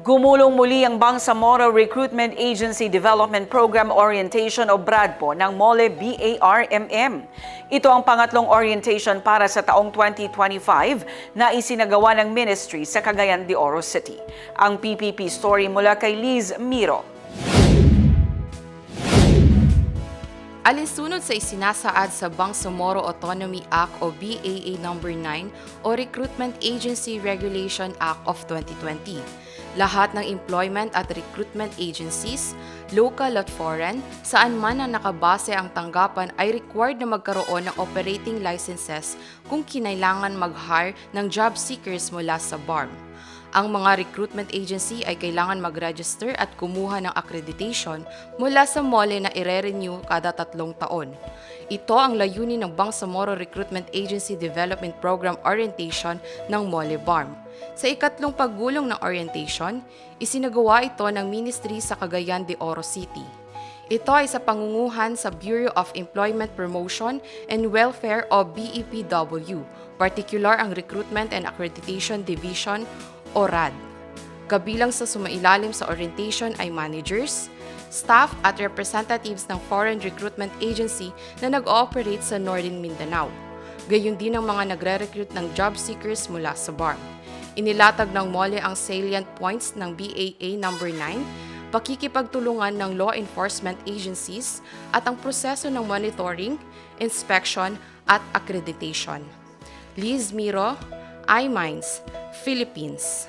Gumulong muli ang Bangsamoro Recruitment Agency Development Program Orientation o BRADPO ng MOLE BARMM. Ito ang pangatlong orientation para sa taong 2025 na isinagawa ng ministry sa Cagayan de Oro City. Ang PPP story mula kay Liz Miro. Alinsunod sa isinasaad sa Bangsamoro Autonomy Act o BAA No. 9 o Recruitment Agency Regulation Act of 2020. Lahat ng employment at recruitment agencies, local at foreign, saan man na nakabase ang tanggapan ay required na magkaroon ng operating licenses kung kinailangan mag-hire ng job seekers mula sa BARM. Ang mga recruitment agency ay kailangan mag-register at kumuha ng accreditation mula sa MOLE na ire-renew kada tatlong taon. Ito ang layunin ng Bangsamoro Recruitment Agency Development Program Orientation ng MOLE BARM. Sa ikatlong paggulong ng orientation, isinagawa ito ng ministry sa Cagayan de Oro City. Ito ay sa pangunguhan sa Bureau of Employment Promotion and Welfare o BEPW, particular ang Recruitment and Accreditation Division o RAD. Kabilang sa sumailalim sa orientation ay managers, staff at representatives ng foreign recruitment agency na nag-ooperate sa Northern Mindanao. Gayun din ang mga nagre-recruit ng job seekers mula sa BARM. Inilatag ng MOLE ang salient points ng BAA No. 9, pakikipagtulungan ng law enforcement agencies at ang proseso ng monitoring, inspection at accreditation. Liz Miro, iMinds, Philippines.